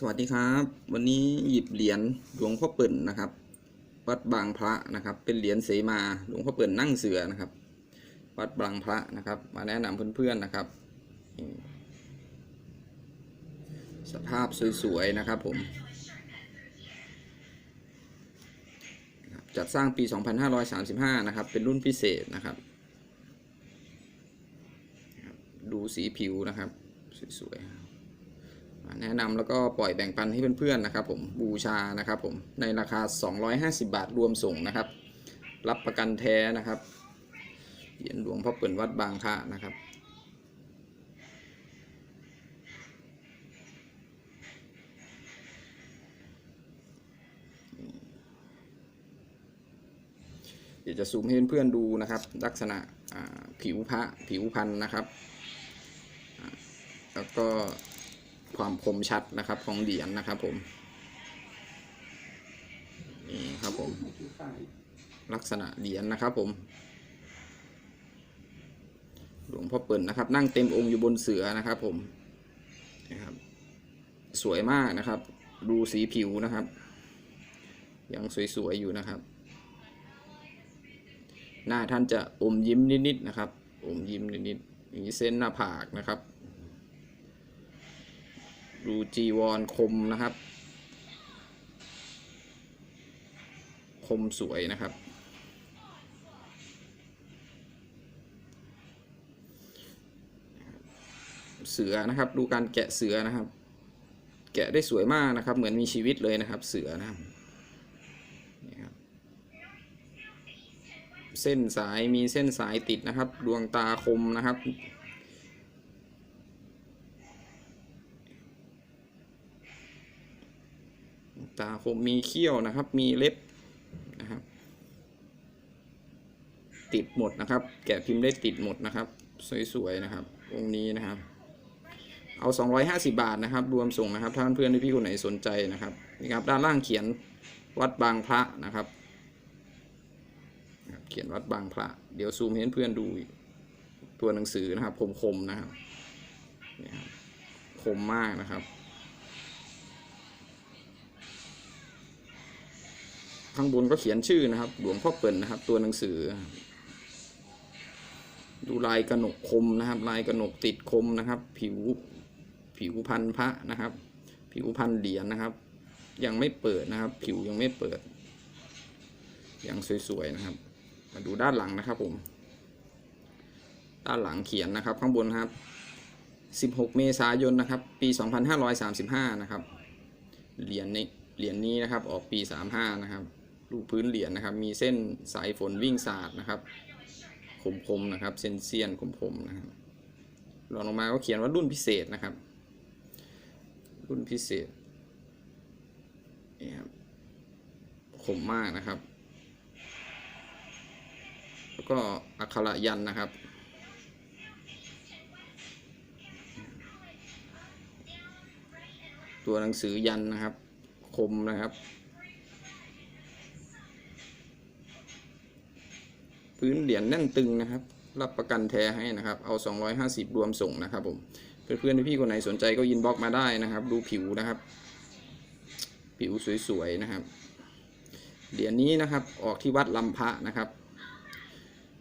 สวัสดีครับ วันนี้หยิบเหรียญหลวงพ่อเปิ่นนะครับ วัดบางพระนะครับ เป็นเหรียญเสมาหลวงพ่อเปิ่นนั่งเสือนะครับ วัดบางพระนะครับ มาแนะนำเพื่อนๆนะครับ สภาพสวยๆนะครับผมนะครับจัดสร้างปี 2535 นะครับ เป็นรุ่นพิเศษนะครับนะครับดูสีผิวนะครับ สวยๆ แนะนำแล้วก็ปล่อยแบ่งปันให้เพื่อนๆนะครับผมบูชานะครับผมในราคา 250 บาทรวมส่งนะครับ รับประกันแท้นะครับเหรียญหลวงพ่อเปิ่นวัดบางพระนะครับเดี๋ยวจะซูมให้เพื่อนๆดูนะครับ ลักษณะผิวพระผิวพันธุ์นะครับ แล้วก็ ความคมชัดนะครับของเหรียญนะครับผมนี่ครับผม ลักษณะเหรียญนะครับผมหลวงพ่อเปิ่นนะครับ นั่งเต็มองค์อยู่บนเสือนะครับผมนะครับ สวยมากนะครับ ดูสีผิวนะครับ ยังสวยๆอยู่นะครับ หน้าท่านจะอมยิ้มนิดๆนะครับ อมยิ้มนิดๆมีเส้นหน้าผากนะครับ ดูจีวรคมนะครับ คมสวยนะครับ เสือนะครับดูการแกะเสือนะครับ แกะได้สวยมากนะครับ เหมือนมีชีวิตเลยนะครับ เสือนะเส้นสายมีเส้นสายติดนะครับ ดวงตาคมนะครับ ตาคมมีเขี้ยวนะครับ มีเล็บนะครับ ติดหมดนะครับ แกะพิมพ์ได้ติดหมดนะครับ สวยๆนะครับองค์นี้นะครับ เอา 250 บาทนะครับ รวมส่งนะครับ ถ้าเพื่อนๆพี่คนไหนสนใจนะครับนี่ครับด้านล่างเขียนวัดบางพระนะครับ เขียนวัดบางพระ เดี๋ยวซูมให้เพื่อนดูตัวหนังสือนะครับคมๆนะครับนี่ครับคมมากนะครับ ข้างบนก็เขียนชื่อนะครับ หลวงพ่อเปิ่นนะครับ ตัวหนังสือ ดูลายกระหนกคมนะครับ ลายกระหนกติดคมนะครับ ผิวผิวพันพระนะครับ ผิวพันเหรียญนะครับ ยังไม่เปิดนะครับ ผิวยังไม่เปิด ยังสวยๆนะครับ มาดูด้านหลังนะครับผมด้านหลังเขียนนะครับ ข้างบนครับ16 เมษายนนะครับ ปี 2535 นะครับ เหรียญนี้ เหรียญนี้นะครับ ออกปี 35 นะครับ รูปพื้นเหรียญนะครับ มีเส้นสายฝนวิ่งสาดนะครับคมๆนะครับ เส้นเสี้ยนคมๆนะครับรองลงมาก็เขียนว่ารุ่นพิเศษนะครับ รุ่นพิเศษนี่ครับคมมากนะครับ แล้วก็อักขระยันนะครับตัวหนังสือยันนะครับ คมนะครับ พื้นเหรียญแน่นตึงนะครับ รับประกันแท้ให้นะครับ เอา 250 รวมส่งนะครับผม เพื่อนๆพี่ๆคนไหนสนใจก็ยินบ็อกมาได้นะครับ ดูผิวนะครับ ผิวสวยๆนะครับ เหรียญนี้นะครับ ออกที่วัดลำพระนะครับ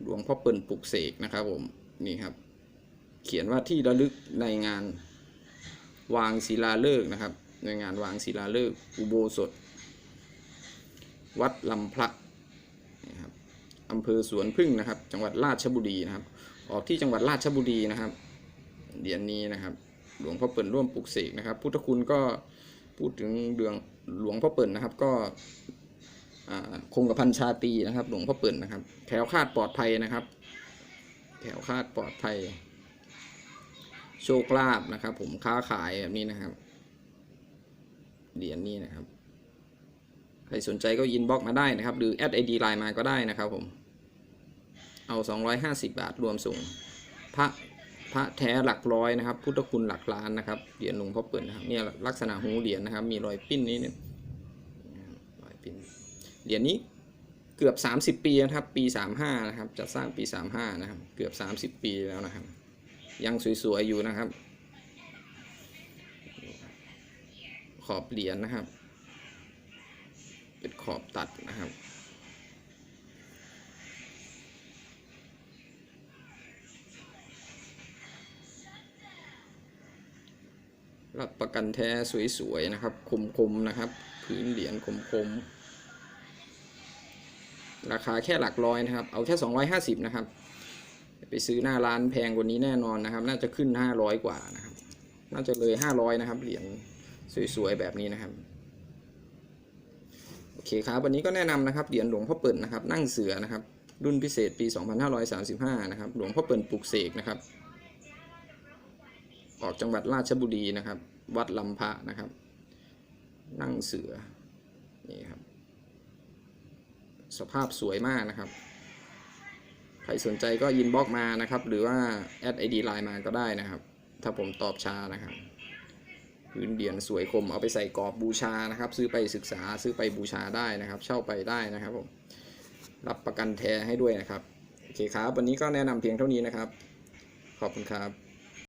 หลวงพ่อเปิ่นปลุกเสกนะครับผม นี่ครับ เขียนว่าที่ระลึกในงานวางศิลาฤกษ์นะครับ ในงานวางศิลาฤกษ์อุโบสถ วัดลำพระ อำเภอสวนพึ่งนะครับ จังหวัดราชบุรีนะครับ ออกที่จังหวัดราชบุรีนะครับเหรียญนี้นะครับ หลวงพ่อเปิ่นร่วมปลุกเสกนะครับ พุทธคุณก็พูดถึงเรื่องหลวงพ่อเปิ่นนะครับ ก็คงกระพันชาตีนะครับ หลวงพ่อเปิ่นนะครับแถวคาดปลอดภัยนะครับ แถวคาดปลอดภัย โชคลาภนะครับ ผมค้าขายแบบนี้นะครับเหรียญนี้นะครับ ใครสนใจก็ยินบ็อกมาได้นะครับ หรือแอดไอดีไลน์มาก็ได้นะครับผม เอา 250 บาทรวมส่งพระพระแท้หลักร้อยนะครับ พุทธคุณหลักล้านนะครับเหรียญหลวงพ่อเปิ่นนะครับเนี่ยลักษณะหูเหรียญนะครับ มีรอยปิ้นนี้เนี่ยรอยปิ้นเหรียญนี้เกือบ 30 ปีนะครับ ปี 35 นะครับจะสร้างปี 35 นะครับ เกือบ 30 ปีแล้วนะครับ ยังสวยๆอยู่นะครับ ขอบเหรียญนะครับ เป็นขอบตัดนะครับ รับประกันแท้สวยๆนะครับ คมๆนะครับพื้นเหรียญคมๆ ราคาแค่หลักร้อยนะครับ เอาแค่ 250 นะครับ ไปซื้อหน้าร้านแพงกว่านี้แน่นอนนะครับ น่าจะขึ้น 500 กว่านะครับ น่าจะเลย 500 นะครับ เหรียญสวยๆ แบบนี้นะครับ โอเคครับ วันนี้ก็แนะนำนะครับ เหรียญหลวงพ่อเปิ่นนะครับ นั่งเสือนะครับ รุ่นพิเศษปี 2535 นะครับ หลวงพ่อเปิ่นปลุกเสกนะครับ ออกจังหวัดราชบุรีนะครับ วัดลำพะนะครับ นั่งเสือนี่ครับ สภาพสวยมากนะครับ ใครสนใจก็ยินบ็อกมานะครับ หรือว่าแอดไอดีไลน์มาก็ได้นะครับ ถ้าผมตอบช้านะครับพื้นเดียนสวยคมเอาไปใส่กรอบบูชานะครับ ซื้อไปศึกษาซื้อไปบูชาได้นะครับ เช่าไปได้นะครับผมรับประกันแท้ให้ด้วยนะครับโอเคครับ วันนี้ก็แนะนำเพียงเท่านี้นะครับ ขอบคุณครับ